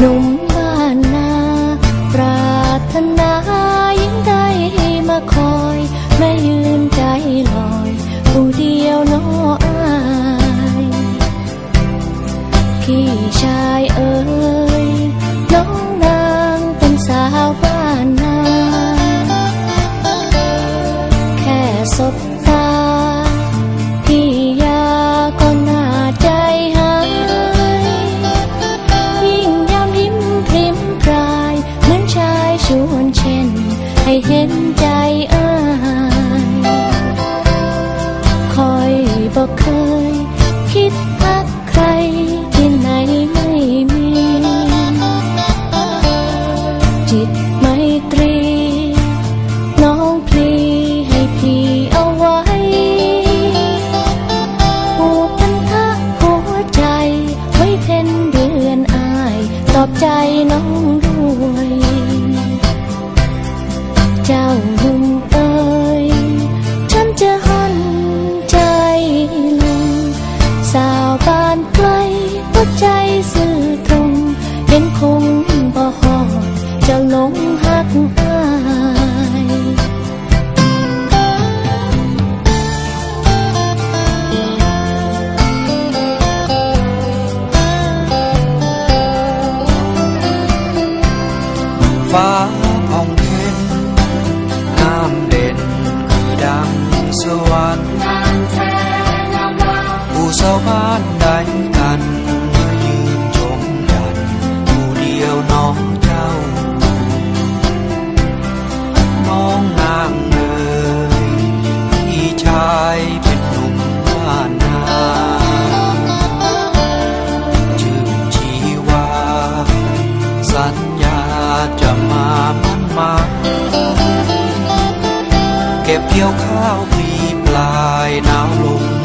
หนุ่มบ้านนาปราถนายิ่งได้มาคอยไม่ยืนใจลอยผู้เดียวน้ออายพี่ชายเอ๋ยน้อง เห็นใจอ้คอยบอกเคย คิดพักใครที่ไหนไม่มี จิตไม่ tiếng không bò hò chẳng nóng hát ai. Và มาบ้านมาเก็บเกี่ยวข้าวปีปลายหนาวลง